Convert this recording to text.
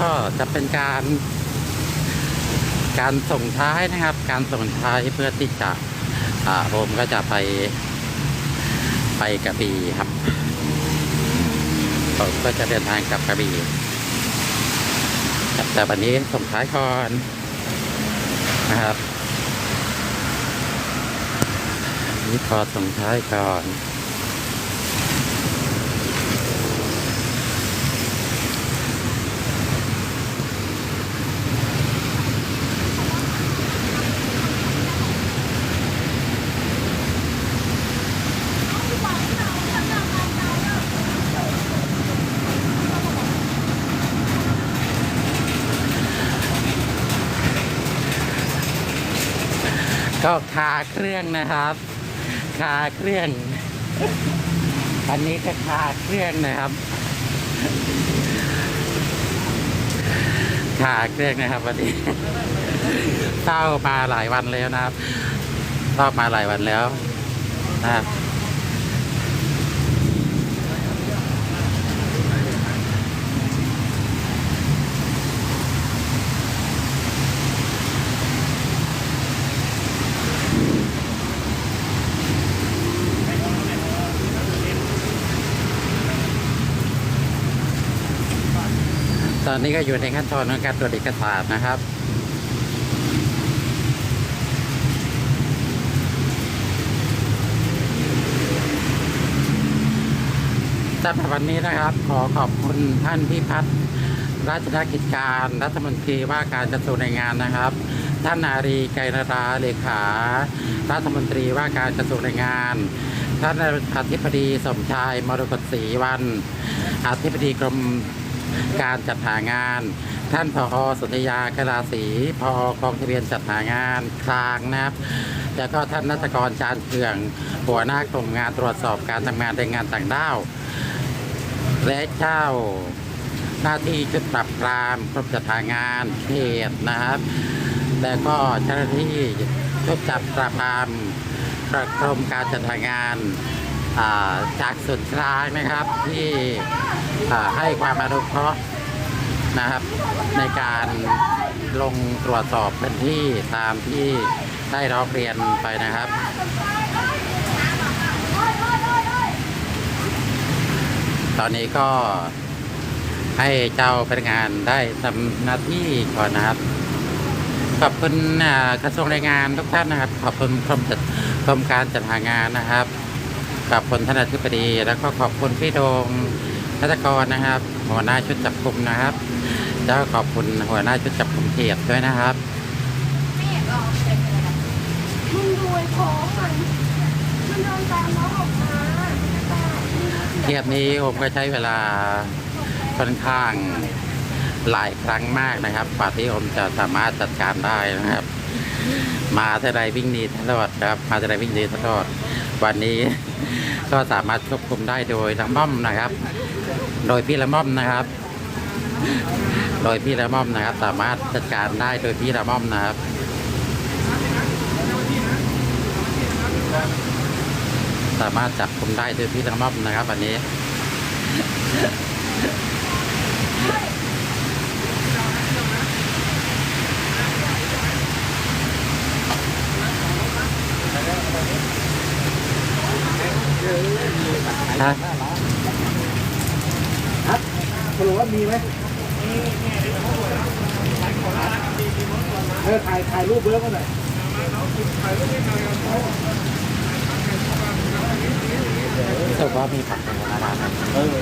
ก็จะเป็นการ การส่งท้ายนะครับ การส่งท้ายเพื่อที่จะผมก็จะไปไปกระบี่ครับผมก็จะเดินทางกลับกระบี่แต่วันนี้ส่งท้ายก่อนนะครับนี่ขอส่งท้ายก่อน ก็คาเครื่องนะครับ คาเครื่องอันนี้ก็คาเครื่องนะครับคาเครื่องนะครับวันนี้เต้ามาหลายวันแล้วนะครับเต้ามาหลายวันแล้วนะครับ อนนี้ก็อยู่ในขั้นตอนของการตรวจเอกสารนะครับสำหรับวันนี้นะครับ ขอขอบคุณท่านพิพัฒน์ราชกิจการรัฐมนตรีว่าการกระทรวงแรงงานนะครับ ท่านนารีไกรนราเลขา รัฐมนตรีว่าการกระทรวงแรงงาน ท่านอธิบดีสมชายมรกตศรีวัน อธิบดีกรม การจัดหางาน ท่านผอสุทยากราศีผอกองทะเบียนจัดหางานคลางนะครับแล้วก็ท่านนัตกรจานเคืองหัวหน้ากลุ่มงานตรวจสอบการทำงานแรงงานต่างด้าวและเจ้าหน้าที่ชุดปรับปรามกรมจัดหางานเขตนะครับ แล้วก็เจ้าหน้าที่ชุดจับปราบปรามกรมการจัดหางาน จากส่วนกลางนะครับที่ให้ความอนุเคราะห์นะครับ ในการลงตรวจสอบพื้นที่ตามที่ได้ร้องเรียนไปนะครับตอนนี้ก็ให้เจ้าพนักงานได้ทำหน้าที่ก่อนนะครับ ขอบคุณกระทรวงแรงงานทุกท่านนะครับ ขอบคุณกรมจัดกรมการจัดหางานนะครับ ขอบคุณท่านอธิบดี แล้วก็ขอบคุณพี่โดงนัตกรนะครับ หัวหน้าชุดจับกลุ่มนะครับแล้วก็ขอบคุณหัวหน้าชุดจับกลุ่มเขตด้วยนะครับมึงดูไอ้โค้งมันมันเดินตามน้องออกมาเทียบนี้ผมก็ใช้เวลาค่อนข้างหลายครั้งมากนะครับกว่าที่ผมจะสามารถจัดการได้นะครับ มาเท่าไรวิ่งหนีตลอดครับ มาเท่าไรวิ่งหนีตลอด วันนี้ ก็สามารถควบคุมได้โดยละม่อมนะครับ โดยพี่ละม่อมนะครับ โดยพี่ละม่อมนะครับ สามารถจัดการได้โดยพี่ละม่อมนะครับสามารถจับคุมได้โดยพี่ละม่อมนะครับ วันนี้ ฮะสรุปว่ามีไหมเออถ่ายถ่ายรูปเบื้องมาหน่อยรู้สึกว่ามีผักในร้านนะเออ